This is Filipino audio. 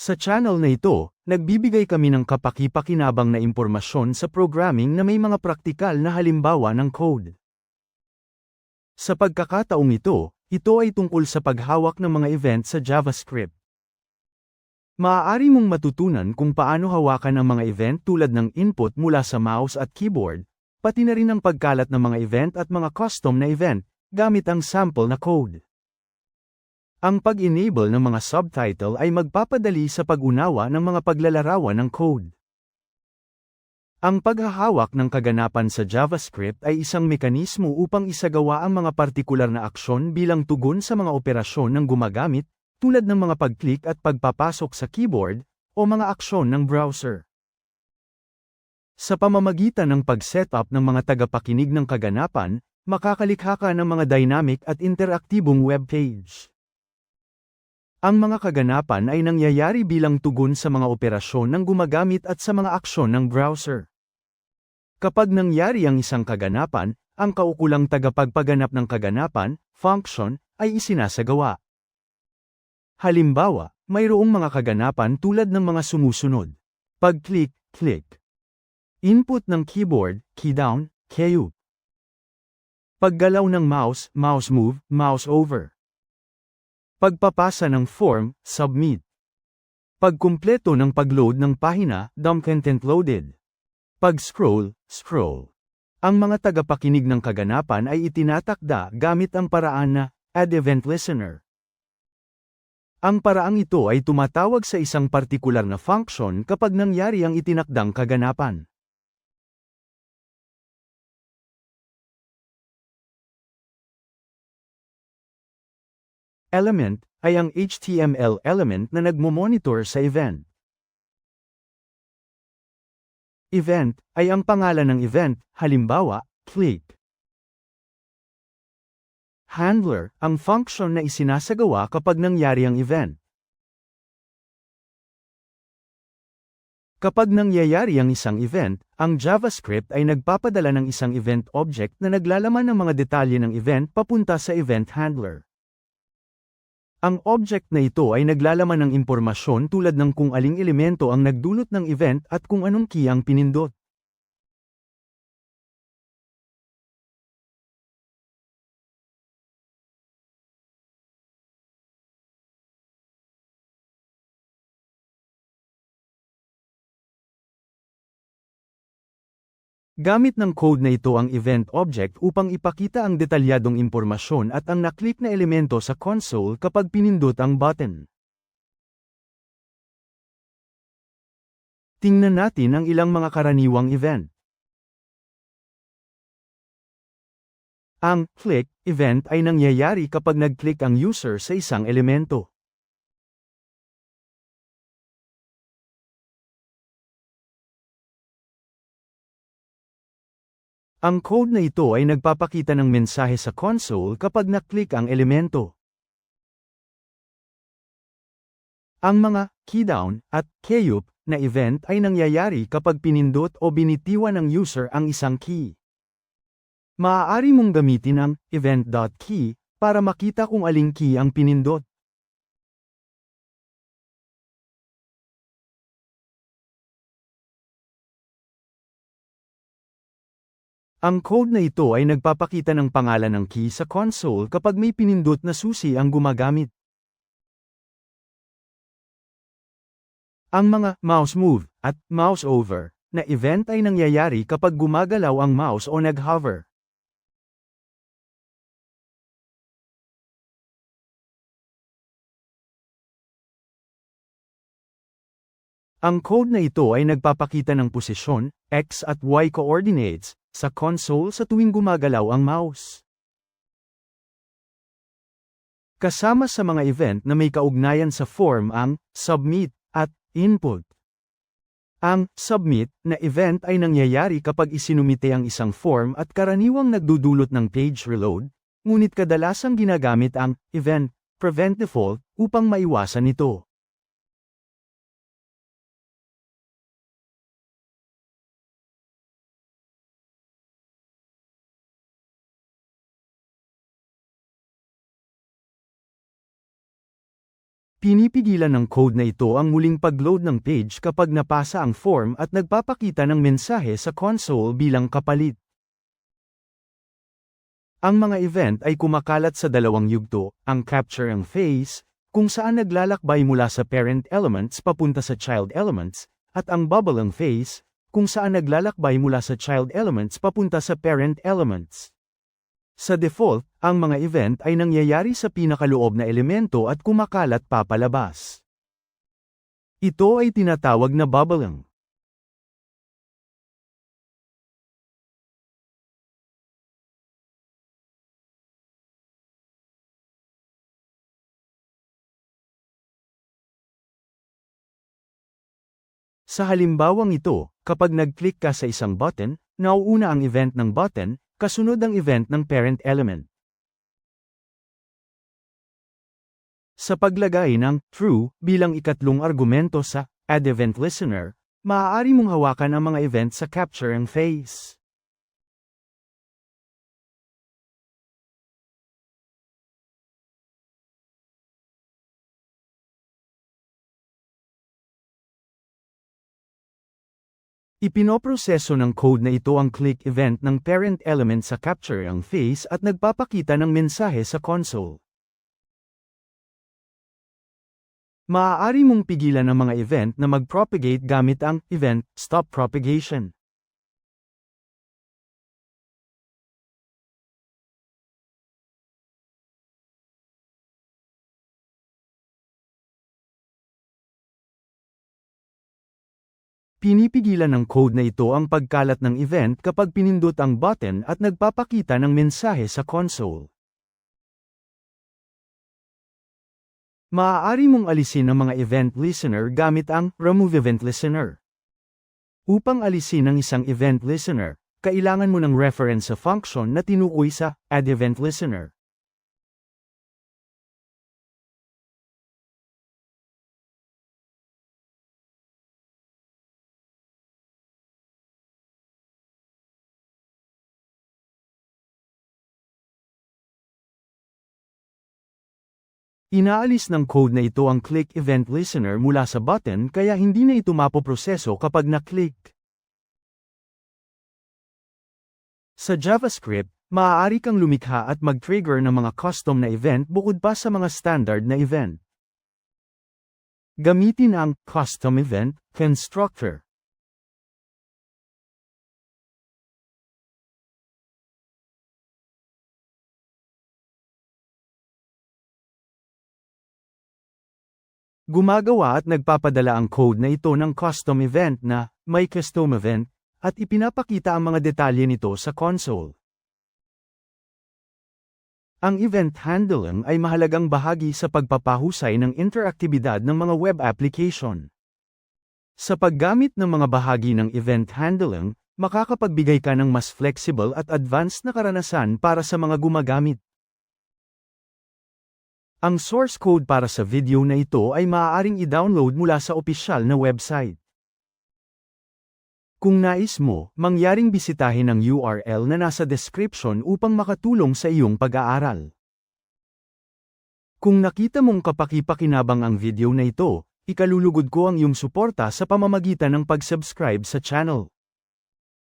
Sa channel na ito, nagbibigay kami ng kapaki-pakinabang na impormasyon sa programming na may mga praktikal na halimbawa ng code. Sa pagkakataong ito, ito ay tungkol sa paghawak ng mga event sa JavaScript. Maaari mong matutunan kung paano hawakan ang mga event tulad ng input mula sa mouse at keyboard, pati na rin ang pagkalat ng mga event at mga custom na event, gamit ang sample na code. Ang pag-enable ng mga subtitle ay magpapadali sa pag-unawa ng mga paglalarawan ng code. Ang paghahawak ng kaganapan sa JavaScript ay isang mekanismo upang isagawa ang mga partikular na aksyon bilang tugon sa mga operasyon ng gumagamit, tulad ng mga pag-click at pagpapasok sa keyboard, o mga aksyon ng browser. Sa pamamagitan ng pag-setup ng mga tagapakinig ng kaganapan, makakalikha ka ng mga dynamic at interaktibong web page. Ang mga kaganapan ay nangyayari bilang tugon sa mga operasyon ng gumagamit at sa mga aksyon ng browser. Kapag nangyari ang isang kaganapan, ang kaukulang tagapagpaganap ng kaganapan, function, ay isinasagawa. Halimbawa, mayroong mga kaganapan tulad ng mga sumusunod. Pag-click, click. Input ng keyboard, key down, key up. Paggalaw ng mouse, mouse move, mouse over. Pagpapasa ng form, submit. Pagkumpleto ng pagload ng pahina, DOM content loaded. Pag-scroll, scroll. Ang mga tagapakinig ng kaganapan ay itinatakda gamit ang paraan na Add Event Listener. Ang paraang ito ay tumatawag sa isang partikular na function kapag nangyari ang itinakdang kaganapan. Element ay ang HTML element na nagmo-monitor sa event. Event ay ang pangalan ng event, halimbawa, click. Handler ang function na isinasagawa kapag nangyari ang event. Kapag nangyayari ang isang event, ang JavaScript ay nagpapadala ng isang event object na naglalaman ng mga detalye ng event papunta sa event handler. Ang object na ito ay naglalaman ng impormasyon tulad ng kung aling elemento ang nagdulot ng event at kung anong key ang pinindot. Gamit ng code na ito ang event object upang ipakita ang detalyadong impormasyon at ang naklik na elemento sa console kapag pinindot ang button. Tingnan natin ang ilang mga karaniwang event. Ang click event ay nangyayari kapag nag-click ang user sa isang elemento. Ang code na ito ay nagpapakita ng mensahe sa console kapag naklik ang elemento. Ang mga keydown at keyup na event ay nangyayari kapag pinindot o binitiwan ng user ang isang key. Maaari mong gamitin ang event.key para makita kung aling key ang pinindot. Ang code na ito ay nagpapakita ng pangalan ng key sa console kapag may pinindot na susi ang gumagamit. Ang mga mouse move at mouse over na event ay nangyayari kapag gumagalaw ang mouse o nag-hover. Ang code na ito ay nagpapakita ng posisyon, x at y coordinates, sa console sa tuwing gumagalaw ang mouse. Kasama sa mga event na may kaugnayan sa form ang submit at input. Ang submit na event ay nangyayari kapag isinumite ang isang form at karaniwang nagdudulot ng page reload, ngunit kadalasang ginagamit ang event prevent default upang maiwasan ito. Pinipigilan ng code na ito ang muling pag-load ng page kapag napasa ang form at nagpapakita ng mensahe sa console bilang kapalit. Ang mga event ay kumakalat sa dalawang yugto, ang capture ang phase, kung saan naglalakbay mula sa parent elements papunta sa child elements, at ang bubble ang phase, kung saan naglalakbay mula sa child elements papunta sa parent elements. Sa default, ang mga event ay nangyayari sa pinakaloob na elemento at kumakalat papalabas. Ito ay tinatawag na bubbling. Sa halimbawang ito, kapag nag-click ka sa isang button, nauuna ang event ng button, kasunod ang event ng parent element. Sa paglagay ng true bilang ikatlong argumento sa add event listener, maaari mong hawakan ang mga event sa capture ang phase. Ipinoproseso ng code na ito ang click event ng parent element sa capture ang phase at nagpapakita ng mensahe sa console. Maaari mong pigilan ang mga event na mag-propagate gamit ang event stop propagation. Pinipigilan ng code na ito ang pagkalat ng event kapag pinindot ang button at nagpapakita ng mensahe sa console. Maaari mong alisin ang mga event listener gamit ang Remove Event Listener. Upang alisin ang isang event listener, kailangan mo ng reference sa function na tinukoy sa Add Event Listener. Inaalis ng code na ito ang click event listener mula sa button kaya hindi na ito mapoproseso kapag na-click. Sa JavaScript, maaari kang lumikha at mag-trigger ng mga custom na event bukod pa sa mga standard na event. Gamitin ang custom event constructor. Gumagawa at nagpapadala ang code na ito ng custom event na may custom event at ipinapakita ang mga detalye nito sa console. Ang event handling ay mahalagang bahagi sa pagpapahusay ng interaktibidad ng mga web application. Sa paggamit ng mga bahagi ng event handling, makakapagbigay ka ng mas flexible at advanced na karanasan para sa mga gumagamit. Ang source code para sa video na ito ay maaaring i-download mula sa opisyal na website. Kung nais mo, mangyaring bisitahin ang URL na nasa description upang makatulong sa iyong pag-aaral. Kung nakita mong kapaki-pakinabang ang video na ito, ikalulugod ko ang iyong suporta sa pamamagitan ng pag-subscribe sa channel.